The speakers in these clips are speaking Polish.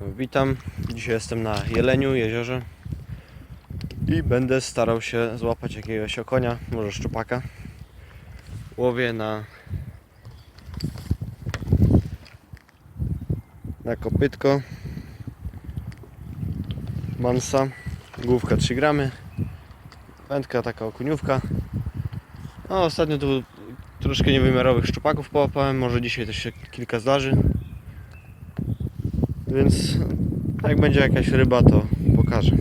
Witam. Dzisiaj jestem na Jeleniu, jeziorze i będę starał się złapać jakiegoś okonia, może szczupaka. Łowię na na kopytko Mansa, główka 3 gramy, wędka taka okuniówka. No ostatnio tu troszkę niewymiarowych szczupaków połapałem, może dzisiaj też się kilka zdarzy. Więc jak będzie jakaś ryba, to pokażę.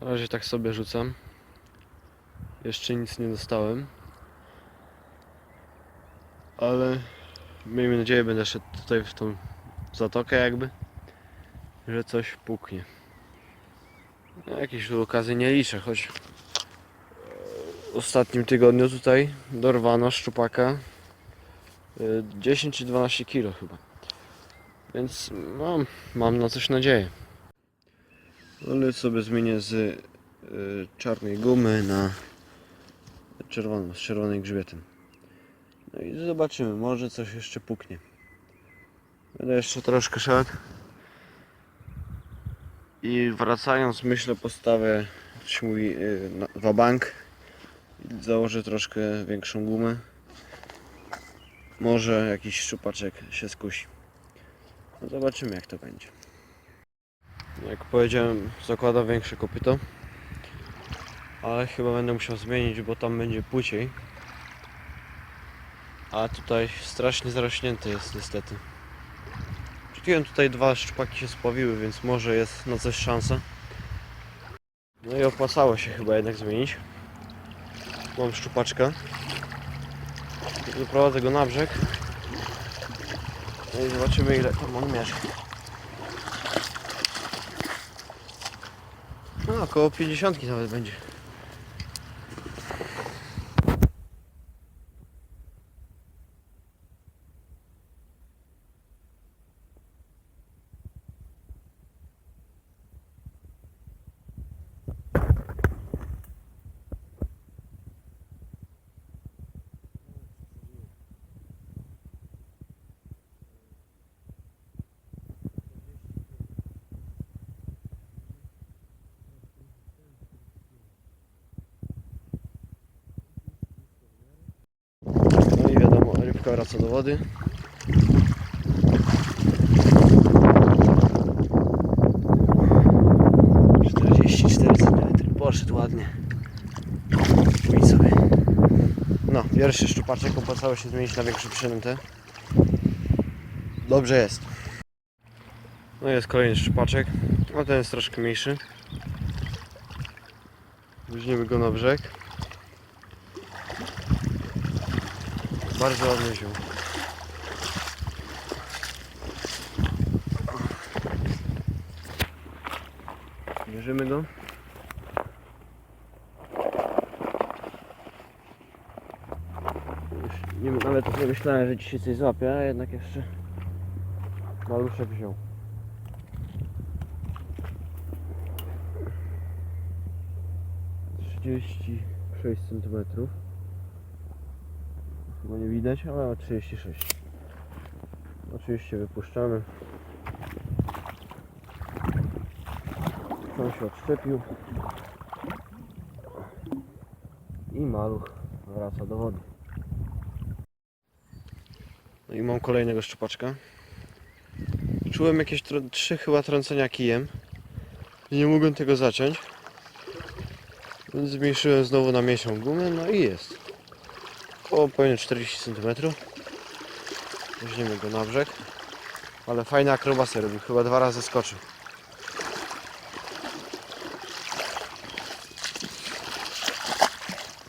Na razie tak sobie rzucam. Jeszcze nic nie dostałem. Ale miejmy nadzieję, będę szedł tutaj w tą zatokę jakby, że coś puknie. No, Jakieś tu okazji nie liczę, choć w ostatnim tygodniu tutaj dorwano szczupaka y, 10 czy 12 kilo chyba. Więc mam, mam na coś nadzieję. Ale sobie zmienię z y, czarnej gumy na czerwoną, z czerwonym grzbietem. No i zobaczymy, może coś jeszcze puknie. Będę jeszcze troszkę szedł. I wracając, myślę, postawę mój y, na- wabank i założę troszkę większą gumę. Może jakiś szczupaczek się skusi. No zobaczymy jak to będzie. Jak powiedziałem, zakładam większe kopyto. Ale chyba będę musiał zmienić, bo tam będzie płyciej. A tutaj strasznie zarośnięte jest niestety. Rzuciłem tutaj dwa szczupaki się spławiły, więc może jest na coś szansa. No i opłacało się chyba jednak zmienić. Mam szczupaczka. Doprowadzę go na brzeg. No i zobaczymy ile tam on mierzy. No około 50 nawet będzie. No i rybka wraca do wody. Poszedł ładnie. Pójdź sobie. No, pierwszy szczupaczek opłacało się zmienić na większą przynętę. Dobrze jest. No jest kolejny szczupaczek. No ten jest troszkę mniejszy. Weźmiemy go na brzeg. Bardzo ładny ziół. Bierzemy go. Już nie, nawet nie myślałem, że dzisiaj coś złapię, a jednak jeszcze maluszek wziął. Trzydzieści sześć centymetrów. Chyba nie widać, ale ma 36. Oczywiście wypuszczamy. On się odszczepił. I maluch wraca do wody. No i mam kolejnego szczupaczka. Czułem jakieś trzy chyba trącenia kijem. I nie mogłem tego zaciąć. Więc zmniejszyłem znowu na mniejszą gumę, no i jest. Około pewnie 40 cm. Weźmiemy go na brzeg. Ale fajne akrobasy robił, chyba dwa razy skoczył.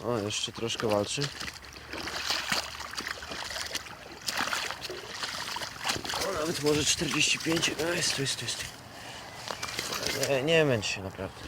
O, jeszcze troszkę walczy. O, nawet może 45. Ej, stój, stój, stój. Nie, nie męcz się naprawdę.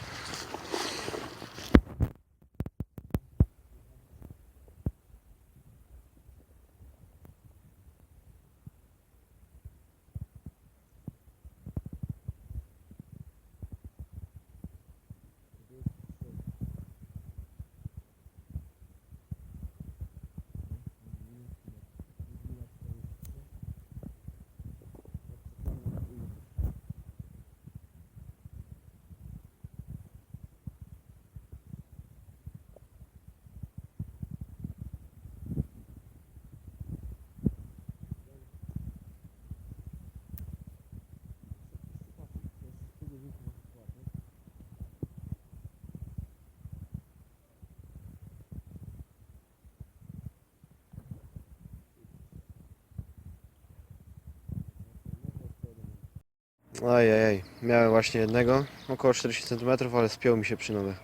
Ojej, miałem właśnie jednego, około 40 cm, ale spiął mi się przy nogach.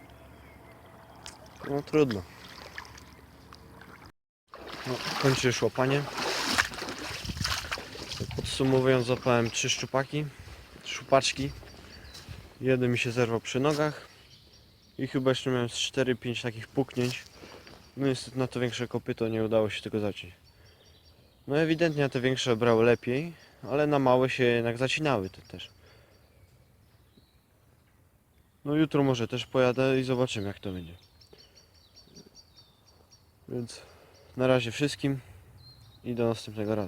No trudno. No, kończy łapanie. Podsumowując, złapałem trzy szczupaki, szczupaczki. Jeden mi się zerwał przy nogach. I chyba jeszcze miałem z 4-5 takich puknięć. No niestety na to większe kopyto nie udało się tego zaciąć. No ewidentnie te większe brały lepiej, ale na małe się jednak zacinały te też. No jutro może też pojadę i zobaczymy jak to będzie. Więc na razie wszystkim i do następnego razu.